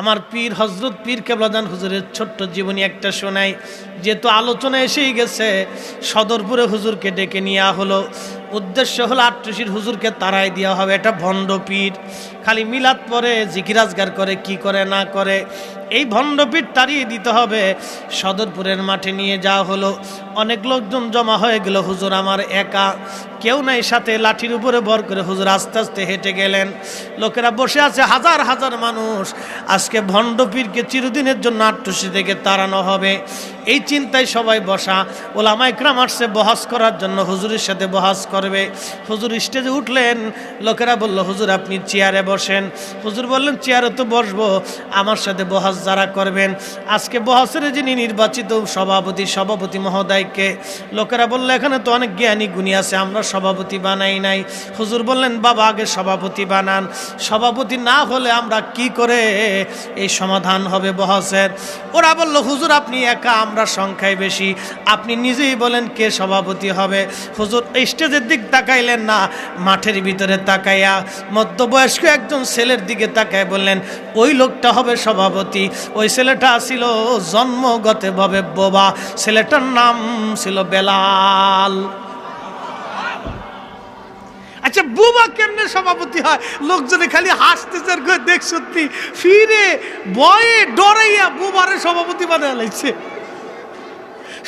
আমার পীর হজরত পীর কেবলাদান হুজুরের ছোট্ট জীবনী একটা শোনাই, যেহেতু আলোচনা এসেই গেছে, সদরপুরে হুজুরকে ডেকে নেওয়া হলো। উদ্দেশ্য হলো আট্টুসির হুজুরকে তারাই দেওয়া হবে, এটা ভণ্ড পীর। খালি মিলাদ পরে জিকিরাজগার করে, কি করে, না করে, এই ভণ্ডপীঠ তাড়িয়ে দিতে হবে। সদরপুরের মাঠে নিয়ে যাওয়া হলো। অনেক লোকজন জমা হয়ে গেল, হুজুর আমার একা। কেউ নাই, সাথে লাঠির উপরে ভর করে হুজুর আস্তে আস্তে হেঁটে গেলেন। লোকেরা বসে আছে, হাজার হাজার মানুষ। আজকে ভণ্ডপীরকে চিরদিনের জন্য আট্টুসি থেকে তাড়ানো হবে। এই চিন্তায় সবাই বসা। ওলামা ইকরাম আসছে বহাস করার জন্য, হুজুরের সাথে বহাস করবে। হুজুর স্টেজে উঠলেন। লোকেরা বলল, হুজুর, আপনি চেয়ারে বসেন। হুজুর বললেন, চেয়ারে তো বসবো, আমার সাথে বহাস যারা করবেন? আজকে বহাসের যিনি নির্বাচিত সভাপতি সভাপতি মহোদয়কে, লোকেরা বলল, এখানে তো অনেক জ্ঞানী গুণী আছে, আমরা সভাপতি বানাই নাই। হুজুর বললেন, বাবা, আগে সভাপতি বানান। সভাপতি না হলে আমরা কি করে এই সমাধান হবে বহাসের? ওরা বলল, হুজুর, আপনি একা, আমরা সংখ্যায় বেশি। আপনি নিজেই বলেন কে সভাপতি হবে। হুজুর স্টেজের দিক তাকাইলেন না, মাঠের ভিতরে তাকাইয়া মধ্যবয়স্ক একজন ছেলের দিকে তাকায় বললেন, ওই লোকটা হবে সভাপতি। ওই ছেলেটা ছিল জন্মগতভাবে বোবা ছেলেটার নাম ছিল বেলাল। আচ্ছা বুবা কেমনে সভাপতি হয়? লোকজনে খালি হাসতেছে আর দেখ সত্যি। ফিরে বয়ে ডরাইয়া বুবারে সভাপতি বানায় লাগছে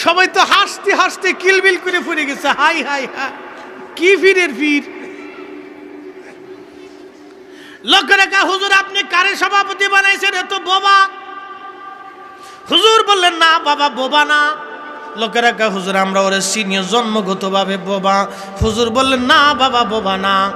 সবাই তো হাসতে হাসতে কিলবিল করে পড়ে গেছে। হাই হাই হা কি ফিরের ফির লোকেরা রেখা, হুজুর, আপনি কারে সভাপতি বানাইছেন? এত বোবা হুজুর বললেন, না, বাবা বোবা না। লোকেরা হুজুর, আমরা ওরে সিনিয়র জন্মগতভাবে বোবা হুজুর বললেন, না, বাবা বোবা না।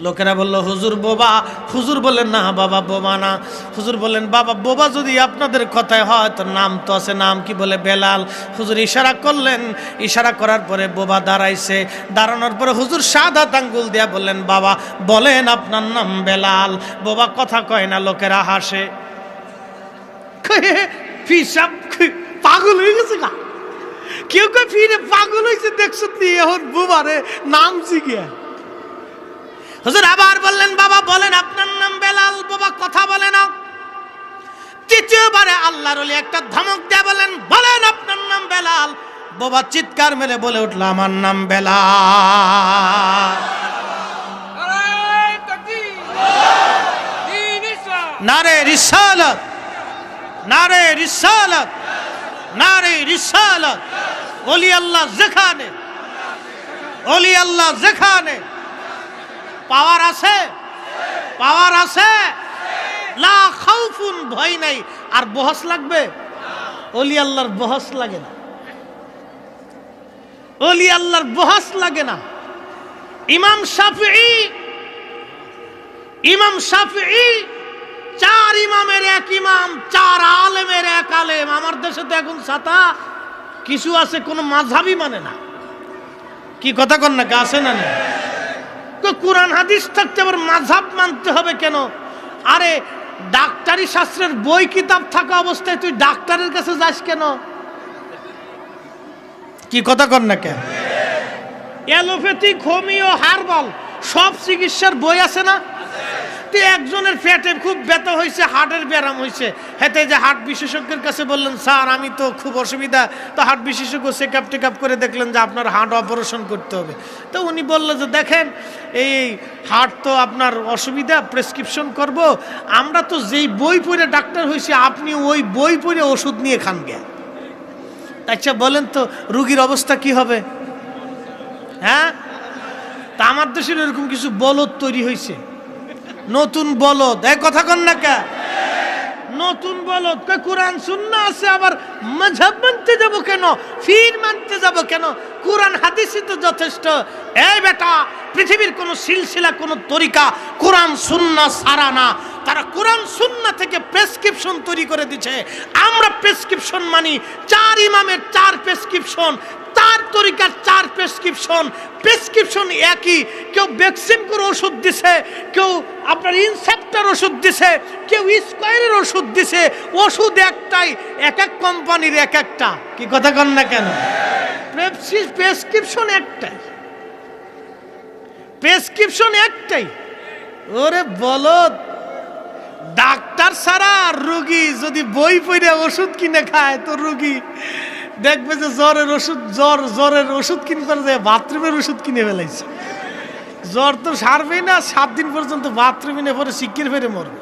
লোকেরা বলল, হুজুর বোবা। হুজুর বললেন, না বাবা, বোবা না। হুজুর বললেন, বাবা, বোবা যদি আপনাদের কথায় হয় তো নাম তো আছে নাম কি বলে বেলাল? হুজুর ইশারা করলেন। ইশারা করার পরে বোবা দাঁড়াইছে। দাঁড়ানোর পরে হুজুর সাদা আঙ্গুল দিয়া বললেন, বাবা, বলেন আপনার নাম বেলাল। বোবা কথা কয় না, লোকেরা হাসে। পাগল হয়ে গেছে কেউ কেউ ফিরে পাগল হয়েছে, দেখছ তুই এখন বুবারে নাম শিখিয়া হুজুর আবার বললেন, বাবা বলেন, আপনার নাম বেলাল, বাবা কথা বলে না। তৃতীয়বারে আল্লাহর একটা ধমক দিয়ে বলেন বলেন, আপনার নাম বেলাল। বাবা চিৎকার মেরে বলে উঠল, আমার নাম বেলাল। নারে রিসালত নারে রিসালত নারে রিসালত। ওলি আল্লাহ যেখানে, ওলি আল্লাহ যেখানে। পাওয়ার আছে? পাওয়ার আছে? লা ভয় নাই। আর বহস লাগবে? অলি আল্লাহর বহস লাগে না। অলি আল্লাহর বহস লাগে না। ইমাম শাফিঈ ইমাম শাফিঈ, চার ইমামের এক ইমাম, চার আলেমের এক আলেম। আমার দেশে তো এখন ছাতা, কিছু আছে কোনো মাঝাবি মানে না। কি কথা কন না আছে না কোরআন হাদিস থাকতে আবার মাঝাব মানতে হবে কেন? আরে ডাক্তারি শাস্ত্রের বই কিতাব থাকা অবস্থায় তুই ডাক্তারের কাছে যাস কেন? কি কথা কর না কেন? অ্যালোপ্যাথিক হোমিও হারবাল সব চিকিৎসার বই আছে না? তুই একজনের পেটে খুব ব্যথা হয়েছে, হার্টের ব্যায়াম হয়েছে। হেতে যে হার্ট বিশেষজ্ঞের কাছে বললেন, স্যার, আমি তো খুব অসুবিধা। তো হার্ট বিশেষজ্ঞ চেক আপ টেক আপ করে দেখলেন যে আপনার হার্ট অপারেশন করতে হবে। তো উনি বলল যে, দেখেন, এই হার্ট তো আপনার অসুবিধা, প্রেসক্রিপশন করব। আমরা তো যেই বই পড়ে ডাক্তার হয়েছি, আপনি ওই বই পড়ে ওষুধ নিয়ে খান গে। আচ্ছা বলেন তো, রুগীর অবস্থা কি হবে? হ্যাঁ? তা আমার দেশের এরকম কিছু বলদ তৈরি হয়েছে। নতুন বলদ এই কথা কন না কে? নতুন বলদ, কই কোরআন শূন্য আছে, আবার মজহব মানতে যাব কেন? ফির মানতে যাব কেন? কোরআন হাদিসই তো যথেষ্ট। এই বেটা, পৃথিবীর কোনো সিলসিলা, কোনো তরিকা কোরআন সুন্না সারা না। তারা কোরআন সুন্না থেকে প্রেসক্রিপশন তৈরি করে দিচ্ছে। আমরা প্রেসক্রিপশন মানি, চার ইমামের চার প্রেসক্রিপশন চার তরিকার চার প্রেসক্রিপশন প্রেসক্রিপশন একই। কেউ ভ্যাকসিন করে ওষুধ দিছে, কেউ আপনার ইনসেপ্টার ওষুধ দিছে, কেউ স্কোয়ারের ওষুধ দিছে। ওষুধ একটাই, এক এক কোম্পানির এক একটা। কি কথা কন না কেন? প্রেসক্রিপশন একটাই। প্রেসক্রিপশন একটাই। ওরে বলো ডাক্তার ছাড়া রুগী যদি বই পড়ে ওষুধ কিনে খায়, তো রুগী দেখবে যে জ্বরের ওষুধ, জ্বর, জ্বরের ওষুধ কিনতে যায় বাথরুমের ওষুধ কিনে ফেলাইছে। জ্বর তো সারবেই না, সাত দিন পর্যন্ত বাথরুমে নিয়ে পরে শিক্ষির ফেরে মরবে।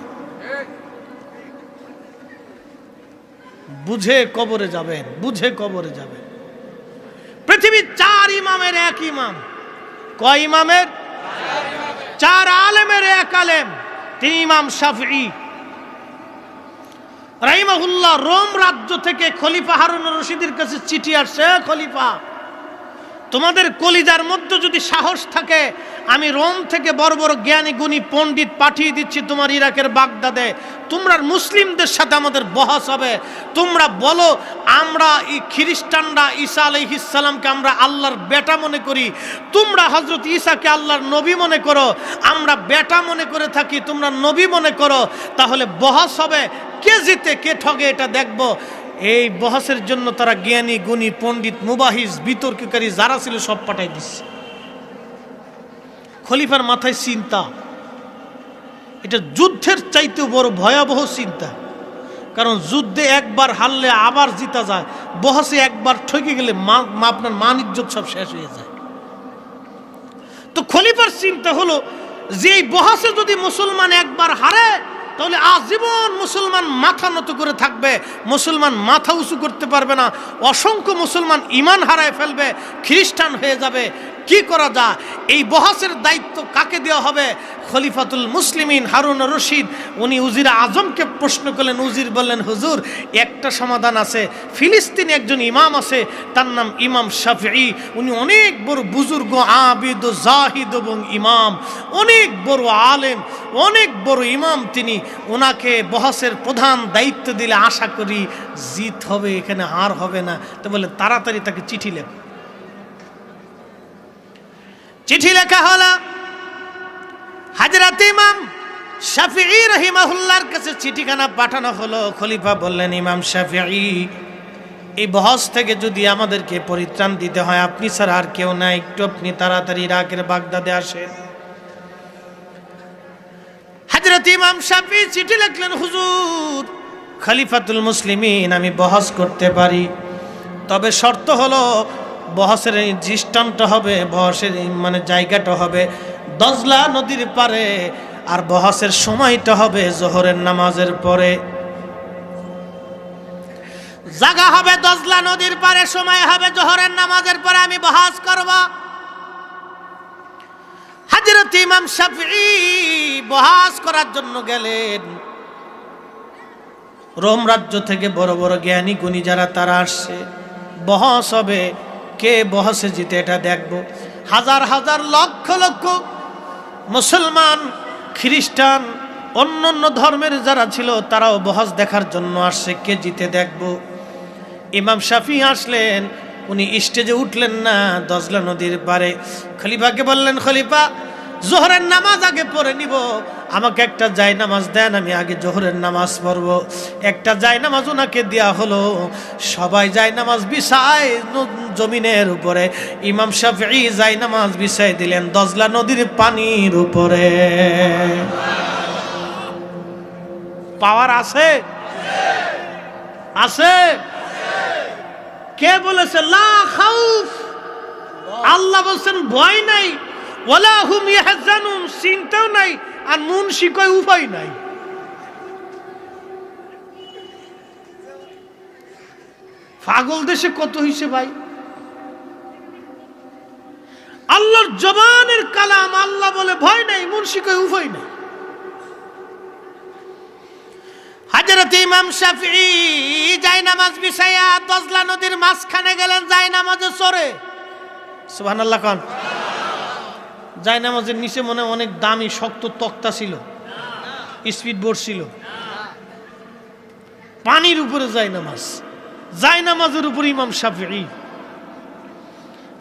বুঝে কবরে যাবেন, বুঝে কবরে যাবেন। পৃথিবীর চার ইমামের এক ইমাম। কয় ইমামের? চার আলেমের এক আলেম। তিনি ইমাম শাফি রাহিমাহুল্লাহ রোম রাজ্য থেকে খলিফা হারুন রশিদের কাছে চিঠি আসছে খলিফা। তোমাদের কলিজার মধ্যে যদি সাহস থাকে, আমি রোম থেকে বড় বড় জ্ঞানী, গুণী পণ্ডিত পাঠিয়ে দিচ্ছি তোমার ইরাকের বাগদাদে। তোমরা মুসলিমদের সাথে আমাদের বহস হবে। তোমরা বলো, আমরা এই খ্রিস্টানরা ঈসা আলহিসাল্লামকে আমরা আল্লাহর বেটা মনে করি। তোমরা হজরত ঈসাকে আল্লাহর নবী মনে করো। আমরা বেটা মনে করে থাকি, তোমরা নবী মনে করো। তাহলে বহস হবে। কে জিতে, কে ঠগে, এটা দেখব। এই বহসের জন্য তারা জ্ঞানী, গুণী, পণ্ডিত, মুবাহিস, বিতর্ককারী যারা ছিল সব পাঠাই দিচ্ছে। খলিফার মাথায় চিন্তা। এটা যুদ্ধের চাইতেও বড় ভয়াবহ চিন্তা। কারণ যুদ্ধে একবার হারলে আবার জিতা যায়। বহসে একবার ঠকে গেলে আপনার মান ইজ্জত সব শেষ হয়ে যায়। তো খলিফার চিন্তা হলো, যে বহাসে যদি মুসলমান একবার হারে তাহলে আজীবন মুসলমান মাথা নত করে থাকবে, মুসলমান মাথা উঁচু করতে পারবে না, অসংখ্য মুসলমান ইমান হারায় ফেলবে, খ্রিস্টান হয়ে যাবে কি করা যায়? এই বহাসের দায়িত্ব কাকে দেওয়া হবে? খলিফাতুল মুসলিমিন হারুন রশিদ, উনি উজির আজমকে প্রশ্ন করলেন, উজির বললেন, হুজুর, একটা সমাধান আছে। ফিলিস্তিনে একজন ইমাম আছে, তার নাম ইমাম শাফি উনি অনেক বড় বুজুর্গ, আবিদ ও জাহিদ এবং ইমাম। অনেক বড় আলেম, অনেক বড় ইমাম তিনি। ওনাকে বহাসের প্রধান দায়িত্ব দিলে আশা করি জিত হবে, এখানে হার হবে না। তো বলে তাড়াতাড়ি তাকে চিঠি লেখ। চিঠি লেখা হলো, হাজরাত ইমাম শাফিঈ রহিমাহুল্লাহর কাছে চিঠিখানা পাঠানো হলো। খলিফা বললেন, ইমাম শাফিঈ, এই বহস থেকে যদি আমাদেরকে পরিত্রাণ দিতে হয়, আপনি স্যার আর কেউ না একটু আপনি তাড়াতাড়ি ইরাকের বাগদাদে আসেন। হাজরত ইমাম শাফি চিঠি লিখলেন, হুজুর, খলিফাতুল মুসলিমিন, আমি বহস করতে পারি। তবে শর্ত হলো বহসের দৃষ্টান্ত হবে, বহসের মানে জায়গাটা হবে দজলা নদীর পারে আর বহসের সময়টা হবে জোহরের নামাজের পরে। জাগা হবে দজলা নদীর পারে, সময় হবে জোহরের নামাজের পরে, আমি বহাস করব। হাজরত ইমাম শাফি বহাস করার জন্য গেলেন। রোম রাজ্য থেকে বড় বড় জ্ঞানী গুণী যারা, তারা আসছে। বহস হবে কে বহসে জিতে এটা দেখব। হাজার হাজার লক্ষ লক্ষ মুসলমান, খ্রিস্টান, অন্য অন্য ধর্মের যারা ছিল, তারাও বহস দেখার জন্য আসছে। কে জিতে দেখব? ইমাম শাফি আসলেন, উনি স্টেজে উঠলেন না, দজলা নদীর পারে খলিফাকে বললেন, খলিফা, জোহরের নামাজ আগে পড়ে নিব। আমাকে একটা জায় নামাজ দেন, আমি আগে জোহরের নামাজ পড়ব। একটা জায় নামাজ ওনাকে দেওয়া হলো। সবাই জায় নামাজ বিছায় জমিনের উপরে। ইমাম শাফি জায় নামাজ বিছাই দিলেন দজলা নদীর পানির উপরে। পাওয়ার আছে? আছে? কে বলেছে? লা আল্লাহ বলছেন, ভয় নাই। ওয়ালা হুম ইয়াহজানুন। চিন্তাও নাই। আর মুনশি কয়, উপায় নাই। পাগল দেশে কত হইছে ভাই? আল্লাহর জবানের কালাম আল্লাহ বলে ভয় নাই মুনশি কয়, উপায় নাই। হাজরত ইমাম শাফি যাই নামাজ বিছাইয়া দজলা নদীর মাঝখানে গেলেন যাই নামাজে চড়ে। সুবহান আল্লাহ খান যাই নামাজের নিচে মনে অনেক দামি, শক্ত তক্তা ছিল। স্পিড বোর্ড ছিল। পানির উপরে যাই নামাজ যাই নামাজের উপর ইমাম শাফি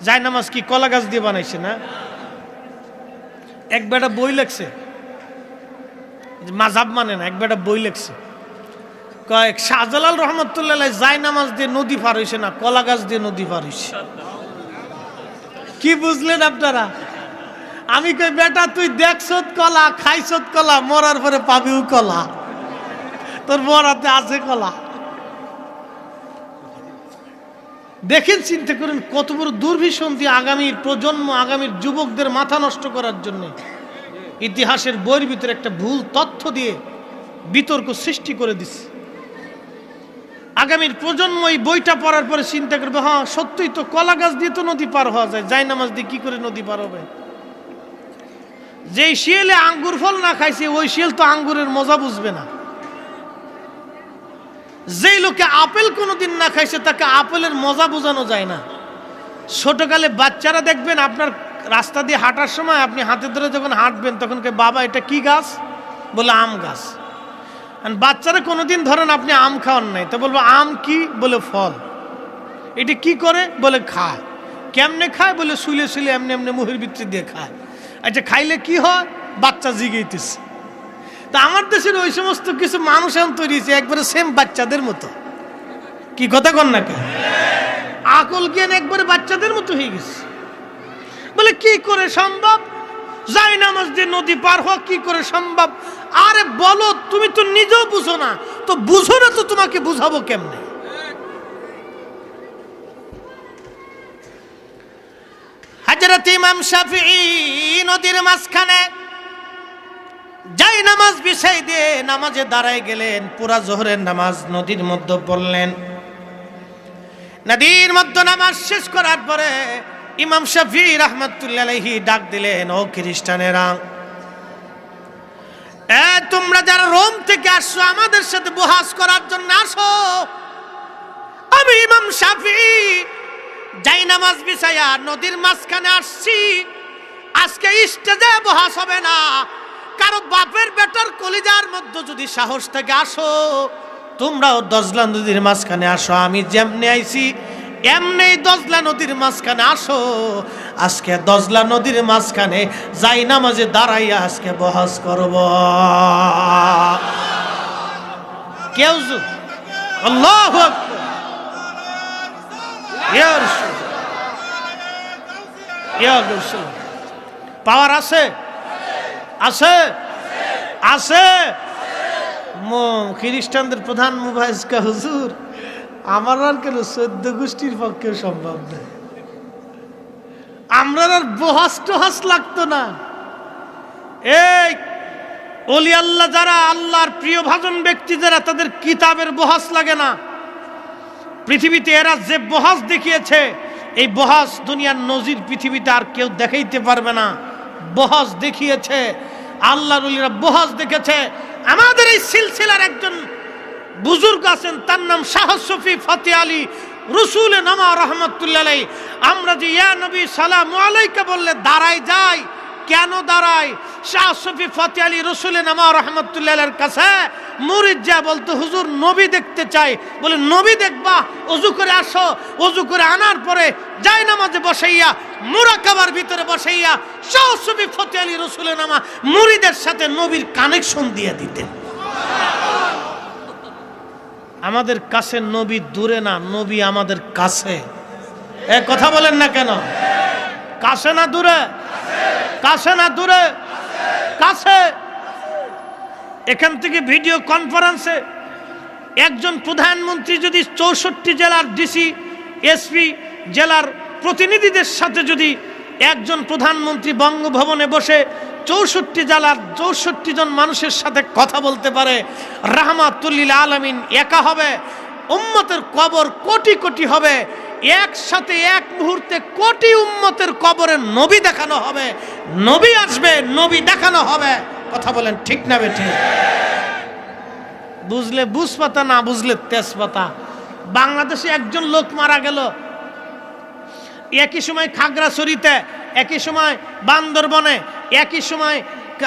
যাই নামাজ কি কলা গাছ দিয়ে বানাইছে না? এক বেটা বই লেখছে। মাঝাব মানে না, এক বেটা বই লেখছে। কয়েক শাহজালাল রহমতুল্লাহ যাই নামাজ দিয়ে নদী পার হয়েছে না, কলা গাছ দিয়ে নদী পার হয়েছে কি বুঝলেন আপনারা? আমি কই, বেটা, তুই দেখছত কলা খাইছত কলা, মরার পরে পাবিও কলা। তোর মরাতে আছে কলা। দেখেন, চিন্তা করেন, কত বড় দুর্ভিসন্ধি আগামীর প্রজন্ম আগামীর যুবকদের মাথা নষ্ট করার জন্য। ইতিহাসের বইয়ের ভিতরে একটা ভুল তথ্য দিয়ে বিতর্ক সৃষ্টি করে দিচ্ছে আগামীর প্রজন্ম এই বইটা পড়ার পরে চিন্তা করবে হ্যাঁ সত্যই তো কলা গাছ দিয়ে তো নদী পার হওয়া যায়। যাই নামাজ দিয়ে কি করে নদী পার হবে? যেই শিয়ালে আঙ্গুর ফল না খাইছে, ওই শিয়াল তো আঙ্গুরের মজা বুঝবে না। যেই লোকে আপেল কোনোদিন না খাইছে, তাকে আপেলের মজা বোঝানো যায় না। ছোটকালে বাচ্চারা দেখবেন আপনার রাস্তা দিয়ে হাঁটার সময় আপনি হাতে ধরে যখন হাঁটবেন, তখন কে, বাবা, এটা কি গাছ? বলে, আম গাছ। বাচ্চারা কোনোদিন ধরেন আপনি আম খাওয়ান নাই, তো বলব, আম কি? বলে, ফল। এটা কি করে? বলে, খায়। কেমনে খায়? বলে, শুলে শুলে এমনি এমনি মুহের ভিতরে দিয়ে খায়। আচ্ছা খাইলে কি হয়? বাচ্চা জিগেইতেছে। তা আমার দেশের ওই সমস্ত কিছু মানুষ এখন তৈরি হয়েছে, একবারে সেম বাচ্চাদের মতো। কি কথা কন না আকল জ্ঞান একবারে বাচ্চাদের মতো হয়ে গেছে। বলে, কি করে সম্ভব? যাই নামাজ দিয়ে নদী পার হওয়া কি করে সম্ভব? আরে বলো, তুমি তো নিজেও বুঝো না। তো বুঝো না তো তোমাকে বুঝাবো কেমনে? হাজরত ইমাম শাফি নদীর মাঝখানে যাই নামাজ বিছাই দিয়ে নামাজে দাঁড়ায় গেলেন, পুরা জোহরের নামাজ নদীর মধ্যে পড়লেন। নদীর মধ্যে নামাজ শেষ করার পরে ইমাম শাফি রহমতুল্লাহি ডাক দিলেন, ও খ্রিস্টানেরা তোমরা যারা রোম থেকে আসছো, আমাদের সাথে বহাস করার জন্য আসো। আমি ইমাম শাফি যাই নামাজ বিছাইয়া নদীর মাঝখানে আসছি, আজকে স্টেজে বহাস হবে না। কারও বাপের বেটার কলিজার মধ্যে যদি সাহস থেকে আসো, তোমরাও দজলা নদীর মাঝখানে আসো। আমি যেমনি আইছি এমনি দজলা নদীর মাঝখানে আসো। আজকে দজলা নদীর মাঝখানে যাই নামাজে দাঁড়াইয়া আজকে বহাস করব। কেউ আল্লাহু আকবার ইয়া রাসূল ইয়া রাসূল পাওয়ার আছে? আছে আছে খ্রিস্টানদের প্রধান মুভাইজকা হুজুর, আমার আর কেন চোদ্দ গোষ্ঠীর পক্ষে সম্ভব নয় আমরা আর বহাস টহাস লাগতো না। এই অলি আল্লাহ যারা আল্লাহর প্রিয় ভাজন ব্যক্তি যারা, তাদের কিতাবের বহাস লাগে না। পৃথিবীতে এরা যে বহাস দেখিয়েছে, এই বহাস দুনিয়ার নজির পৃথিবীতে আর কেউ দেখাইতে পারবে না। বহাস দেখিয়েছে, আল্লাহ রলিরা বহাস দেখেছে। আমাদের এই সিলসিলার একজন বুজুর্গ আছেন, তার নাম শাহ সফি ফতে আলী। রসুল নামা রহমতুল্লাহ আমরা যে, ইয়া নবী, সালাম আলাইকা বললে দাঁড়াই যাই। কেন দাঁড়াই শাহ সফি ফতে আলী রসুল নামা রহমতুল্লাহের কাছে মুরিদ যা বলতো, হুজুর, নবী দেখতে চাই। বলে, নবী দেখবা অজু করে আসো। অজু করে আনার পরে যাই নামাজে বসাইয়া, মুরাকাবার ভিতরে বসাইয়া, শাহ সফি ফতে আলী রসুল নামা মুরিদের সাথে নবীর কানেকশন দিয়ে দিতেন। আমাদের কাছে নবী দূরে না, নবী আমাদের কাছে। এ কথা বলেন না কেন? কাছে না দূরে? কাছে না দূরে? কাছে। এখান থেকে ভিডিও কনফারেন্সে একজন প্রধানমন্ত্রী যদি চৌষট্টি জেলার ডিসি, এসপি জেলার প্রতিনিধিদের সাথে যদি একজন প্রধানমন্ত্রী বঙ্গভবনে বসে চৌষট্টি জেলার চৌষট্টি জন মানুষের সাথে কথা বলতে পারে, রাহমাতুল্লিল আলমিন একা হবে, উম্মতের কবর কোটি কোটি হবে, একসাথে এক মুহূর্তে কোটি উম্মতের কবরে নবী দেখানো হবে নবী আসবে, নবী দেখানো হবে। কথা বলেন, ঠিক না বেঠে? বুঝলে বুঝপাতা, না বুঝলে তেজপাতা? বাংলাদেশে একজন লোক মারা গেল। একই সময় খাগড়াছড়িতে, একই সময় বান্দরবনে, একই সময়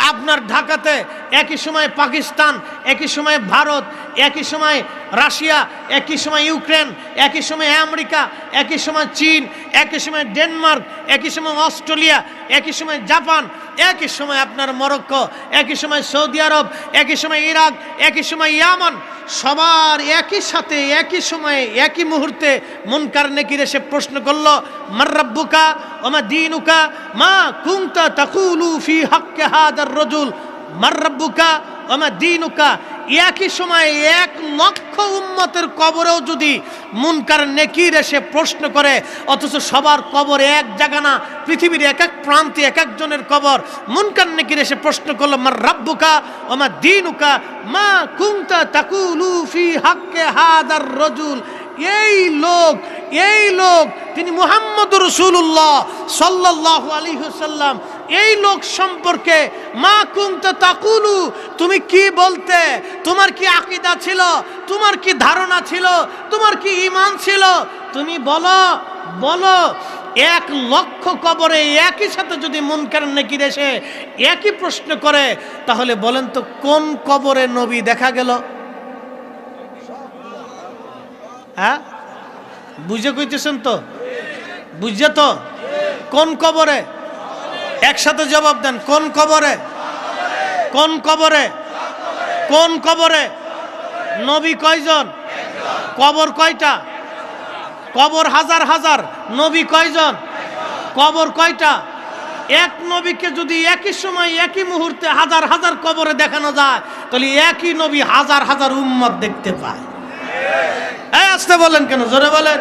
আপনার ঢাকাতে, একই সময় পাকিস্তান একই সময় ভারত একই সময় রাশিয়া একই সময় ইউক্রেন একই সময় আমেরিকা একই সময় চীন একই সময় ডেনমার্ক একই সময় অস্ট্রেলিয়া একই সময় জাপান একই সময় আপনার মরক্কো একই সময় সৌদি আরব একই সময় ইরাক একই সময় ইয়ামান সবার একই সাথে একই সময়ে একই মুহূর্তে মুনকার নেকির এসে প্রশ্ন করল মার রাব্বুকা ওমা দিনুকা মা কুংতা তাকুলু ফি হাক্কে হাদার রজুল মার রাব্বুকা ওমা দিনুকা, একই সময়ে এক লক্ষ উম্মতের কবরেও যদি মুনকার নেকির এসে প্রশ্ন করে, অথচ সবার কবর এক জায়গা না, পৃথিবীর এক এক প্রান্তে এক একজনের কবর, মুনকার নেকির এসে প্রশ্ন করল, মার রাব্বুকা, ওমা দিনুকা, মা কুংতা তাকুলু ফি হাক্কে হাদার রজুল? এই লোক এই লোক, তিনি মুহাম্মদ রসুল্লাহ সাল্লাহ আলিহাল্লাম এই লোক সম্পর্কে, মা কুমতা তাকুলু? তুমি কি বলতে? তোমার কি আকিদা ছিল? তোমার কি ধারণা ছিল? তোমার কি ইমান ছিল? তুমি বলো বলো। এক লক্ষ কবরে একই সাথে যদি মুনকার নেকির এসে একই প্রশ্ন করে, তাহলে বলেন তো কোন কবরে নবী দেখা গেল? হ্যাঁ? বুঝে কইতেছেন তো? বুঝছে তো? কোন কবরে? একসাথে জবাব দেন, কোন কবরে? কোন কবরে? কোন কবরে? নবী কয়জন? কবর কয়টা? কবর হাজার হাজার, নবী কয়জন? কবর কয়টা? এক নবীকে যদি একই সময়, একই মুহূর্তে হাজার হাজার কবরে দেখানো যায়, তাহলে একই নবী হাজার হাজার উম্মত দেখতে পায়। আসতে বলেন কেন? জোরে বলেন।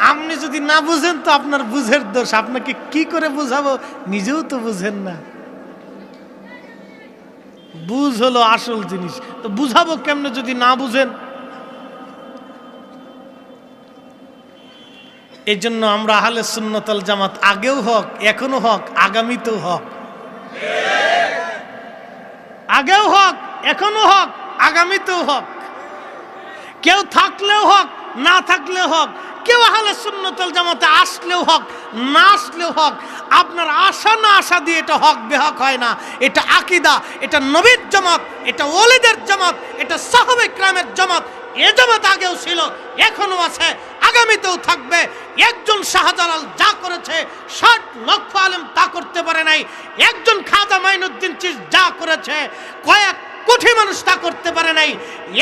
আপনি যদি না বুঝেন তো আপনার বুঝের দোষ। আপনাকে কি করে বুঝাবো? নিজেও তো বুঝেন না। বুঝ হলো আসল জিনিস। তো বুঝাবো কেমনে যদি না বুঝেন? এই জন্য আমরা আহলে সুন্নতল জামাত আগেও হক, এখনও হক, আগামীতেও হক। আগেও হক, এখনও হক, আগামীতেও হক। কেউ থাকলেও হক, না থাকলেও হক। কেউ আহলে সুন্নতল জামাতে আসলেও হক, না আসলেও হক, আপনার আশা না আশা দিয়ে এটা হক বেহক হয় না। এটা আকিদা, এটা নবীর জামাত, এটা ওলিদের জামাত, এটা সাহাবে ক্রামের জামাত, এ জামাত আগেও ছিল এখনও আছে, আগামীতেও থাকবে। একজন শাহজালাল যা করেছে, ষাট লক্ষ আলেম তা করতে পারে নাই। একজন খাজা মাইনুদ্দিন চিজ যা করেছে, কয়েক কোটি মানুষ তা করতে পারে নাই।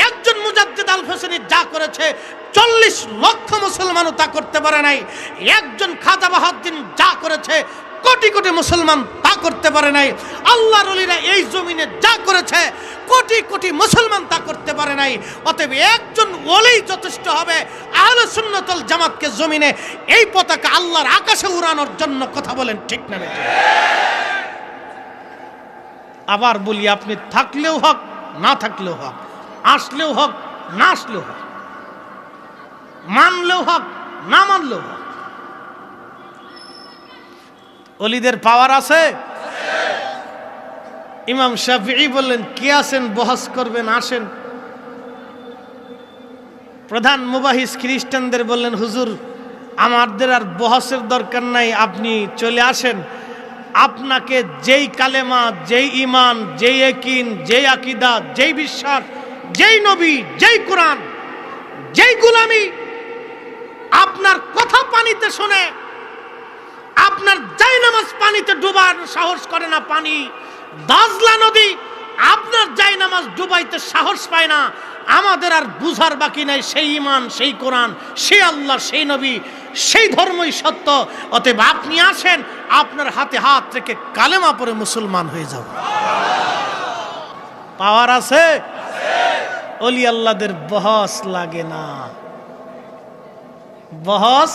একজন মুজাদ্দিদ আল হোসেনি যা করেছে, চল্লিশ লক্ষ মুসলমানও তা করতে পারে নাই। একজন খাজা বাহাদ্দিন যা করেছে, কোটি কোটি মুসলমান তা করতে পারে নাই। আল্লাহর অলিরা এই জমিনে যা করেছে, কোটি কোটি মুসলমান তা করতে পারে নাই। অতএব একজন ওলেই যথেষ্ট হবে, আহলে সুন্নতল জামাতকে জমিনে এই পতাকা আল্লাহর আকাশে উড়ানোর জন্য কথা বলেন ঠিক না? আবার বলি, আপনি থাকলেও হক, না থাকলেও হক, আসলেও হক, না আসলেও হক, মানলেও হক, না মানলেও হক। অলিদের পাওয়ার আছে? ইমাম শাফি বললেন, কে আছেন, বহস করবেন, আসেন। প্রধান মুবাহিস খ্রিস্টানদের বললেন, হুজুর, আমাদের আর বহসের দরকার নাই, আপনি চলে আসেন। আপনাকে যেই কালেমা, যেই ইমান যেই একিন যেই আকিদা, যেই বিশ্বাস, যেই নবী, যেই কোরআন, যেই গুলামি আপনার কথা পানিতে শোনে, আপনার যাই নামাজ পানিতে ডুবার সাহস করে না পানি। দাজলা নদী আপনার যাই নামাজ ডুবাইতে সাহস পায় না, আমাদের আর বুঝার বাকি নাই, সেই ইমান সেই কোরআন সেই আল্লাহ, সেই নবী, সেই ধর্মই সত্য। অতএব আপনি আসেন, আপনার হাতে হাত রেখে কালেমা পরে মুসলমান হয়ে যাব পাওয়ার আছে? অলি আল্লাদের বহস লাগে না। বহস